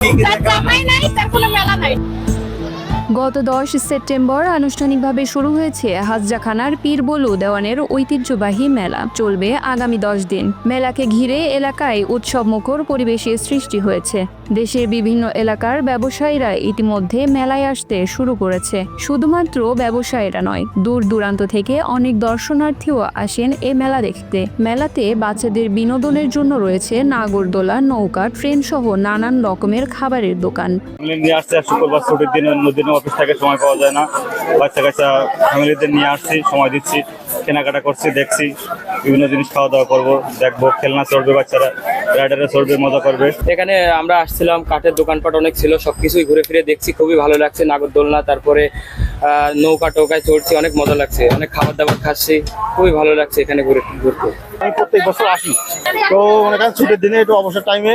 তার জামাই নাই তার কোনো মেলা নাই গত দশ সেপ্টেম্বর আনুষ্ঠানিকভাবে শুরু হয়েছে হাজজাখানার পীর বলু দেওয়ানের ঐতিহ্যবাহী মেলা। চলবে আগামী দশ দিন। মেলাকে ঘিরে এলাকায় উৎসব মুখর পরিবেশের সৃষ্টি হয়েছে। দেশের বিভিন্ন এলাকার ব্যবসায়ীরা ইতিমধ্যে মেলায় আসতে শুরু করেছে। শুধুমাত্র ব্যবসায়ীরা নয়, দূর দূরান্ত থেকে অনেক দর্শনার্থীও আসেন এ মেলা দেখতে। মেলাতে বাচ্চাদের বিনোদনের জন্য রয়েছে নাগরদোলা, নৌকা ট্রেন সহ নানান রকমের খাবারের দোকান। অফিস থেকে সময় পাওয়া যায় না। বাচ্চা কাচ্চা ফ্যামিলিদের নিয়ে আসছি, সময় দিচ্ছি, কেনাকাটা করছি, দেখছি, বিভিন্ন জিনিস খাওয়া দাওয়া করব, দেখব, খেলনা চড়বে বাচ্চারা। রাইডারে চড়বে মজা করবে। এখানে আমরা আসছিলাম কাঠের দোকানপাট অনেক ছিল সবকিছুই ঘুরে ফিরে দেখছি খুবই ভালো লাগছে। নাগরদোলনা তারপরে নৌকা টোকায় চড়ছি অনেক মজা লাগছে। অনেক খাবার দাবার খাচ্ছি খুবই ভালো লাগছে এখানে ঘুরে ঘুরতে। আমি প্রত্যেক বছর আসি। তো মনে করেন ছুটির দিনে একটু অবসর টাইমে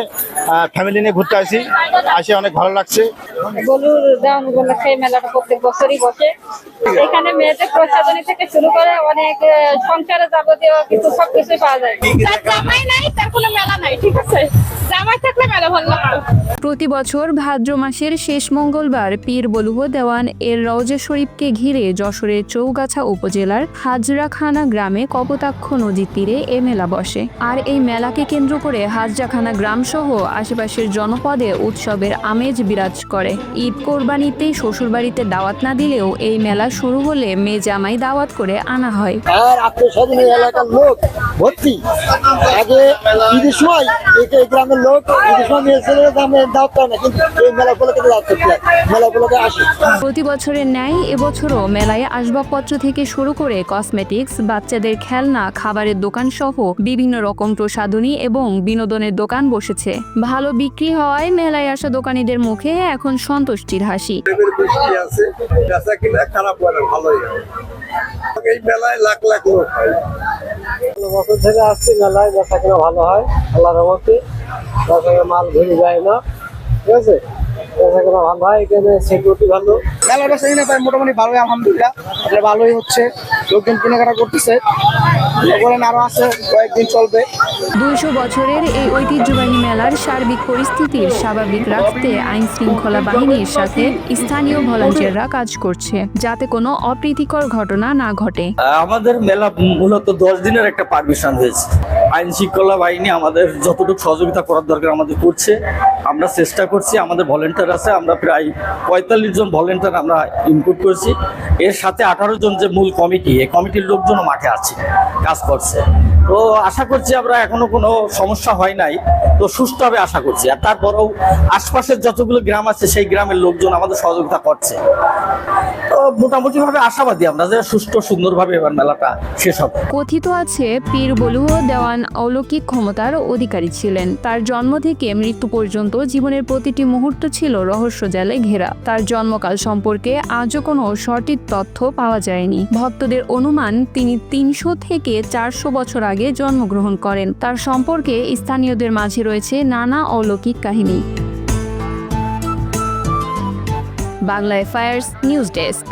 ফ্যামিলি নিয়ে ঘুরতে আসি। আসে অনেক ভালো লাগছে। গরুর দাম উপলক্ষে মেলাটা প্রত্যেক বছরই বসে। এখানে মেয়েদের প্রসাধনী থেকে শুরু করে অনেক সংসারে যাবতীয় কিছু সবকিছুই পাওয়া যায়। নাই আছে। জামাই থাকলে মেলা ভালো লাগে প্রতি বছর ভাদ্র মাসের শেষ মঙ্গলবার পীর বলুহ দেওয়ান এর রওজা শরীফকে ঘিরে যশোরের চৌগাছা উপজেলার হাজরাখানা গ্রামে কপোতাক্ষ নদীর তীরে এ মেলা বসে। আর এই মেলাকে কেন্দ্র করে হাজরাখানা গ্রাম সহ আশেপাশের জনপদে উৎসবের আমেজ বিরাজ করে। ঈদ কোরবানিতে, শ্বশুরবাড়িতে দাওয়াত না দিলেও এই মেলা শুরু হলে মেয়ে জামাই দাওয়াত করে আনা হয়। আর এলাকার লোক ভর্তি। আগে সময় গ্রামের লোক না কিন্তু এই আসে। প্রতি বছরের ন্যায় এবছরও মেলায় আসবাবপত্র থেকে শুরু করে কসমেটিক্স বাচ্চাদের খেলনা খাবারের দোকান সহ বিভিন্ন রকম প্রসাধনী এবং বিনোদনের দোকান বসেছে। ভালো বিক্রি হওয়ায় মেলায় আসা দোকানীদের মুখে এখন সন্তুষ্টির হাসি। বৃষ্টি আছে বেচা কিনা খারাপ ভালোই এই মেলায় লাখ লাখ লোক হয়। বছর থেকে আসছি মেলায় বেচা কেনা ভালো হয় আল্লাহ রহমতে। মাল ঘুরে যায় না। ঠিক আছে? বেচা কেনা ভালো এখানে সিকিউরিটি ভালো। মেলার বেচা কিনে প্রায় মোটামুটি ভালোই আলহামদুলিল্লাহ। এটা ভালোই হচ্ছে। লোকজন কেনাকাটা করতেছে। বলেন আরও আছে কয়েকদিন চলবে। দুইশো বছরের এই ঐতিহ্যবাহী মেলার সার্বিক পরিস্থিতির স্বাভাবিক রাখতে আইন শৃঙ্খলা বাহিনীর সাথে স্থানীয় ভলান্টিয়াররা কাজ করছে যাতে কোনো অপ্রীতিকর ঘটনা না ঘটে। আমাদের মেলা মূলত দশ দিনের একটা পারমিশন হয়েছে আইন শৃঙ্খলা বাহিনী আমাদের যতটুকু সহযোগিতা করার দরকার আমাদের করছে। আমরা চেষ্টা করছি, আমাদের ভলেন্টিয়ার আছে, আমরা প্রায় পঁয়তাল্লিশ জন ভলেন্টিয়ার আমরা ইনপুট করছি। এর সাথে আঠারো জন যে মূল কমিটি, এই কমিটির লোকজনও মাঠে আছে, কাজ করছে। তো আশা করছি আমরা এখনও কোনো সমস্যা হয় নাই, তো সুস্থভাবে আশা করছি। আর তারপরেও আশপাশের যতগুলো গ্রাম আছে, সেই গ্রামের লোকজন আমাদের সহযোগিতা করছে। তো মোটামুটি ভাবে আশাবাদী আমরা যে সুষ্ঠু সুন্দরভাবে এবার মেলাটা শেষ হবে। কথিত আছে পীর বলুহ মহান অলৌকিক ক্ষমতার অধিকারী ছিলেন। তার জন্ম থেকে মৃত্যু পর্যন্ত জীবনের প্রতিটি মুহূর্ত ছিল রহস্য জালে ঘেরা। তার জন্মকাল সম্পর্কে আজও কোনো সঠিক তথ্য পাওয়া যায়নি। ভক্তদের অনুমান, তিনি তিনশো থেকে চারশো বছর আগে জন্মগ্রহণ করেন। তার সম্পর্কে স্থানীয়দের মাঝে রয়েছে নানা অলৌকিক কাহিনী। Bangla fires news desk.